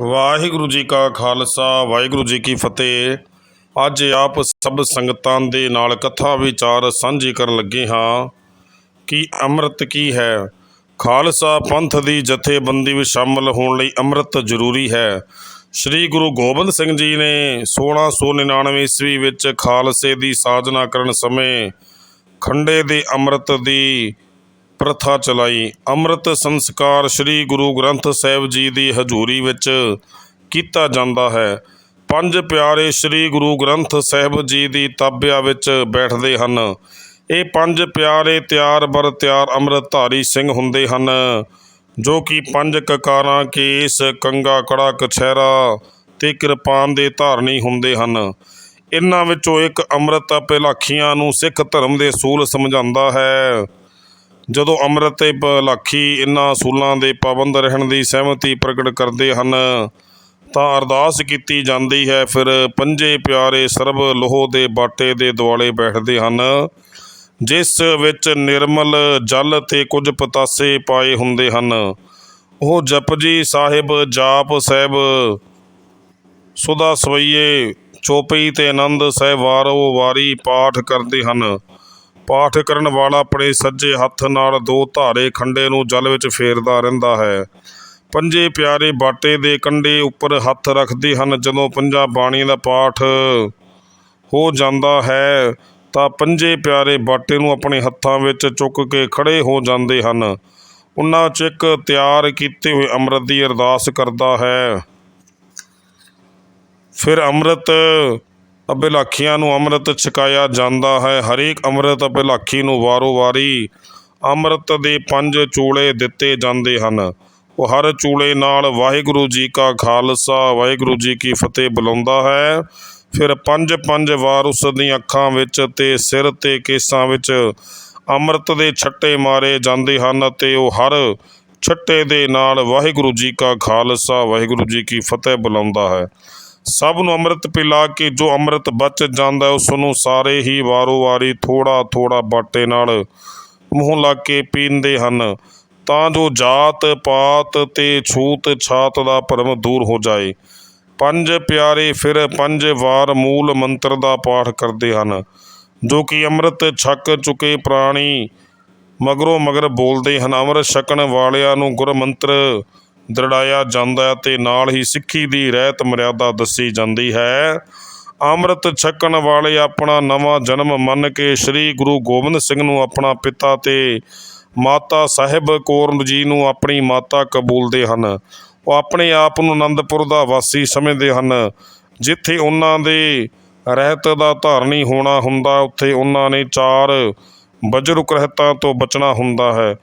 ਵਾਹਿਗੁਰੂ ਜੀ ਕਾ ਖਾਲਸਾ, ਵਾਹਿਗੁਰੂ ਜੀ ਕੀ ਫਤਿਹ। ਅੱਜ ਆਪ ਸਭ ਸੰਗਤਾਂ ਦੇ ਨਾਲ ਕਥਾ ਵਿਚਾਰ ਸਾਂਝੀ ਕਰਨ ਲੱਗੇ ਹਾਂ ਕਿ ਅੰਮ੍ਰਿਤ ਕੀ ਹੈ। ਖਾਲਸਾ ਪੰਥ ਦੀ ਜਥੇਬੰਦੀ ਵਿੱਚ ਸ਼ਾਮਲ ਹੋਣ ਲਈ ਅੰਮ੍ਰਿਤ ਜ਼ਰੂਰੀ ਹੈ। ਸ੍ਰੀ ਗੁਰੂ ਗੋਬਿੰਦ ਸਿੰਘ ਜੀ ਨੇ 1699 ਈਸਵੀ ਵਿੱਚ ਖਾਲਸੇ ਦੀ ਸਾਜਨਾ ਕਰਨ ਸਮੇਂ ਖੰਡੇ ਦੇ ਅੰਮ੍ਰਿਤ ਦੀ ਪ੍ਰਥਾ ਚਲਾਈ। ਅੰਮ੍ਰਿਤ ਸੰਸਕਾਰ ਸ੍ਰੀ ਗੁਰੂ ਗ੍ਰੰਥ ਸਾਹਿਬ ਜੀ ਦੀ ਹਜ਼ੂਰੀ ਵਿੱਚ ਕੀਤਾ ਜਾਂਦਾ ਹੈ। ਪੰਜ ਪਿਆਰੇ ਸ੍ਰੀ ਗੁਰੂ ਗ੍ਰੰਥ ਸਾਹਿਬ ਜੀ ਦੀ ਤਾਬਿਆ ਵਿੱਚ ਬੈਠਦੇ ਹਨ। ਇਹ ਪੰਜ ਪਿਆਰੇ ਤਿਆਰ ਬਰ ਤਿਆਰ ਅੰਮ੍ਰਿਤਧਾਰੀ ਸਿੰਘ ਹੁੰਦੇ ਹਨ, ਜੋ ਕਿ ਪੰਜ ਕਕਾਰਾਂ ਕੇਸ, ਕੰਗਾ ਕੜਾ ਕਛਹਿਰਾ ਤੇ ਕਿਰਪਾਨ ਦੇ ਧਾਰਨੀ ਹੁੰਦੇ ਹਨ। ਇਹਨਾਂ ਵਿੱਚੋਂ ਇੱਕ ਅੰਮ੍ਰਿਤ ਭਿਲਾਖੀਆਂ ਨੂੰ ਸਿੱਖ ਧਰਮ ਦੇ ਸੂਲ ਸਮਝਾਉਂਦਾ ਹੈ। ਜਦੋਂ ਅੰਮ੍ਰਿਤ ਤੇ ਭਲਾਖੀ ਇਹਨਾਂ ਅਸੂਲਾਂ ਦੇ ਪਾਬੰਦ ਰਹਿਣ ਦੀ ਸਹਿਮਤੀ ਪ੍ਰਗਟ ਕਰਦੇ ਹਨ, ਤਾਂ ਅਰਦਾਸ ਕੀਤੀ ਜਾਂਦੀ ਹੈ, ਫਿਰ ਪੰਜੇ ਪਿਆਰੇ ਸਰਬ ਲੋਹ ਦੇ ਬਾਟੇ ਦੇ ਦੁਆਲੇ ਬੈਠਦੇ ਹਨ, ਜਿਸ ਵਿੱਚ ਨਿਰਮਲ ਜਲ ਤੇ ਕੁਝ ਪਤਾਸੇ ਪਾਏ ਹੁੰਦੇ ਹਨ। ਉਹ ਜਪਜੀ ਸਾਹਿਬ, ਜਾਪ ਸਾਹਿਬ ਸੁਦਾ ਸਵਈਏ ਚੋਪਈ ਤੇ ਆਨੰਦ ਸਾਹਿਬ ਵਾਰੋ ਵਾਰੀ ਪਾਠ ਕਰਦੇ ਹਨ। ਪਾਠ ਕਰਨ ਵਾਲਾ ਆਪਣੇ ਸੱਜੇ ਹੱਥ ਨਾਲ ਦੋ ਧਾਰੇ ਖੰਡੇ ਨੂੰ ਜਲ ਵਿੱਚ ਫੇਰਦਾ ਰਹਿੰਦਾ ਹੈ। ਪੰਜੇ ਪਿਆਰੇ ਬਾਟੇ ਦੇ ਕੰਢੇ ਉੱਪਰ ਹੱਥ ਰੱਖਦੇ ਹਨ। ਜਦੋਂ ਪੰਜਾਂ ਬਾਣੀ ਦਾ ਪਾਠ ਹੋ ਜਾਂਦਾ ਹੈ, ਤਾਂ ਪੰਜੇ ਪਿਆਰੇ ਬਾਟੇ ਨੂੰ ਆਪਣੇ ਹੱਥਾਂ ਵਿੱਚ ਚੁੱਕ ਕੇ ਖੜੇ ਹੋ ਜਾਂਦੇ ਹਨ। ਉਹਨਾਂ 'ਚ ਇੱਕ ਤਿਆਰ ਕੀਤੇ ਹੋਏ ਅੰਮ੍ਰਿਤ ਦੀ ਅਰਦਾਸ ਕਰਦਾ ਹੈ। ਫਿਰ ਅੰਮ੍ਰਿਤ ਅਭਿਲਾਖੀਆਂ ਨੂੰ ਅੰਮ੍ਰਿਤ ਛਕਾਇਆ ਜਾਂਦਾ ਹੈ। ਹਰੇਕ ਅੰਮ੍ਰਿਤ ਅਭਿਲਾਖੀ ਨੂੰ ਵਾਰੋ-ਵਾਰੀ ਅੰਮ੍ਰਿਤ ਦੇ ਪੰਜ ਚੂਲੇ ਦਿੱਤੇ ਜਾਂਦੇ ਹਨ। ਉਹ ਹਰ ਚੂਲੇ ਨਾਲ ਵਾਹਿਗੁਰੂ ਜੀ ਕਾ ਖਾਲਸਾ, ਵਾਹਿਗੁਰੂ ਜੀ ਕੀ ਫਤਿਹ ਬੁਲਾਉਂਦਾ ਹੈ। ਫਿਰ ਪੰਜ ਪੰਜ ਵਾਰ ਉਸ ਦੀਆਂ ਅੱਖਾਂ ਵਿੱਚ ਤੇ ਸਿਰ ਤੇ ਕੇਸਾਂ ਵਿੱਚ ਅੰਮ੍ਰਿਤ ਦੇ ਛੱਟੇ ਮਾਰੇ ਜਾਂਦੇ ਹਨ ਤੇ ਉਹ ਹਰ ਛੱਟੇ ਦੇ ਨਾਲ ਵਾਹਿਗੁਰੂ ਜੀ ਕਾ ਖਾਲਸਾ, ਵਾਹਿਗੁਰੂ ਜੀ ਕੀ ਫਤਿਹ ਬੁਲਾਉਂਦਾ ਹੈ। ਸਭ ਨੂੰ ਅੰਮ੍ਰਿਤ ਪਿਲਾ ਕੇ ਜੋ ਅੰਮ੍ਰਿਤ ਬਚ ਜਾਂਦਾ ਹੈ, ਉਸ ਨੂੰ ਸਾਰੇ ਹੀ ਵਾਰੋ-ਵਾਰੀ ਥੋੜਾ ਥੋੜਾ ਬਾਟੇ ਨਾਲ ਮੂੰਹ ਲਾ ਕੇ ਪੀਂਦੇ ਹਨ। ਤਾਂ ਜੋ ਜਾਤ ਪਾਤ ਤੇ ਛੂਤ ਛਾਤ ਦਾ ਭਰਮ ਦੂਰ ਹੋ ਜਾਏ। ਪੰਜ ਪਿਆਰੇ ਫਿਰ ਪੰਜ ਵਾਰ ਮੂਲ ਮੰਤਰ ਦਾ ਪਾਠ ਕਰਦੇ ਹਨ ਜੋ ਕਿ ਅੰਮ੍ਰਿਤ ਛਕ ਚੁਕੇ ਪ੍ਰਾਣੀ ਮਗਰੋਂ ਮਗਰ ਬੋਲਦੇ ਹਨ। ਅੰਮ੍ਰਿਤ ਛਕਣ ਵਾਲਿਆਂ ਨੂੰ ਗੁਰ ਮੰਤਰ ਦ੍ਰਿੜਾਇਆ ਜਾਂਦਾ ਹੈ ਤੇ ਨਾਲ ਹੀ ਸਿੱਖੀ ਦੀ ਰਹਿਤ ਮਰਿਆਦਾ ਦੱਸੀ ਜਾਂਦੀ ਹੈ। ਅੰਮ੍ਰਿਤ ਛਕਣ ਵਾਲੇ ਆਪਣਾ ਨਵਾਂ ਜਨਮ ਮੰਨ ਕੇ ਸ੍ਰੀ ਗੁਰੂ ਗੋਬਿੰਦ ਸਿੰਘ ਨੂੰ ਆਪਣਾ ਪਿਤਾ ਤੇ ਮਾਤਾ ਸਾਹਿਬ ਕੌਰ ਜੀ ਨੂੰ ਆਪਣੀ ਮਾਤਾ ਕਬੂਲਦੇ ਹਨ। ਉਹ ਆਪਣੇ ਆਪ ਨੂੰ ਆਨੰਦਪੁਰ ਦਾ ਵਾਸੀ ਸਮਝਦੇ ਹਨ। ਜਿੱਥੇ ਉਹਨਾਂ ਦੇ ਰਹਿਤ ਦਾ ਧਾਰਨੀ ਹੋਣਾ ਹੁੰਦਾ, ਉੱਥੇ ਉਹਨਾਂ ਨੇ ਚਾਰ ਬਜਰੁਕ ਰਹਿਤਾਂ ਤੋਂ ਬਚਣਾ ਹੁੰਦਾ ਹੈ।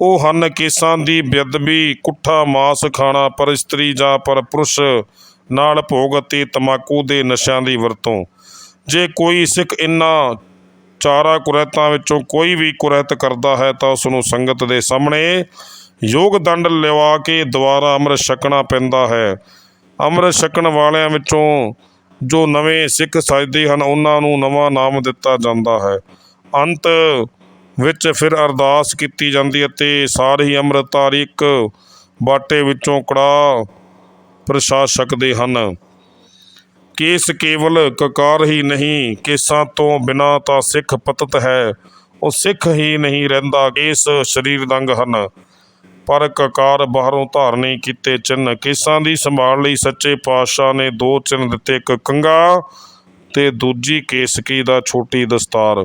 ਉਹ ਹਨ ਕੇਸਾਂ ਦੀ ਬੇਅਦਬੀ, ਕੁੱਠਾ, ਮਾਸ ਖਾਣਾ, ਪਰ ਇਸਤਰੀ ਜਾਂ ਪਰ ਪੁਰਸ਼ ਨਾਲ ਭੋਗ ਅਤੇ ਤਮਾਕੂ ਦੇ ਨਸ਼ਿਆਂ ਦੀ ਵਰਤੋਂ। ਜੇ ਕੋਈ ਸਿੱਖ ਇਨ੍ਹਾਂ ਚਾਰਾਂ ਕੁਰੈਤਾਂ ਵਿੱਚੋਂ ਕੋਈ ਵੀ ਕੁਰੈਤ ਕਰਦਾ ਹੈ ਤਾਂ ਉਸ ਨੂੰ ਸੰਗਤ ਦੇ ਸਾਹਮਣੇ ਯੋਗ ਦੰਡ ਲਿਵਾ ਕੇ ਦੁਬਾਰਾ ਅੰਮ੍ਰਿਤ ਛਕਣਾ ਪੈਂਦਾ ਹੈ। ਅੰਮ੍ਰਿਤ ਛਕਣ ਵਾਲਿਆਂ ਵਿੱਚੋਂ ਜੋ ਨਵੇਂ ਸਿੱਖ ਸਜਦੇ ਹਨ, ਉਹਨਾਂ ਨੂੰ ਨਵਾਂ ਨਾਮ ਦਿੱਤਾ ਜਾਂਦਾ ਹੈ। ਅੰਤ ਵਿੱਚ ਫਿਰ ਅਰਦਾਸ ਕੀਤੀ ਜਾਂਦੀ ਅਤੇ ਤੇ ਸਾਰੇ ਹੀ ਅੰਮ੍ਰਿਤਧਾਰੀ ਇੱਕ ਬਾਟੇ ਵਿੱਚੋਂ ਕੜਾ ਪ੍ਰਸ਼ਾਦ ਸਕਦੇ ਹਨ। ਕੇਸ ਕੇਵਲ ਕਕਾਰ ਹੀ ਨਹੀਂ, ਕੇਸਾਂ ਤੋਂ ਬਿਨਾ ਤਾਂ ਸਿੱਖ ਪਤਤ ਹੈ, ਉਹ ਸਿੱਖ ਹੀ ਨਹੀਂ ਰਹਿੰਦਾ, ਕੇਸ ਸਰੀਰ ਦੰਗ ਹਨ। ਪਰ ਕਕਾਰ ਬਾਹਰੋਂ ਧਾਰਨੀ ਕੀਤੇ ਚਿੰਨ ਕੇਸਾਂ ਦੀ ਸੰਭਾਲ ਲਈ ਸੱਚੇ ਪਾਤਸ਼ਾਹ ਨੇ ਦੋ ਚਿੰਨ ਦਿੱਤੇ, ਇੱਕ ਕੰਗਾ ਤੇ ਦੂਜੀ ਕੇਸਕੀ ਦਾ ਛੋਟੀ ਦਸਤਾਰ।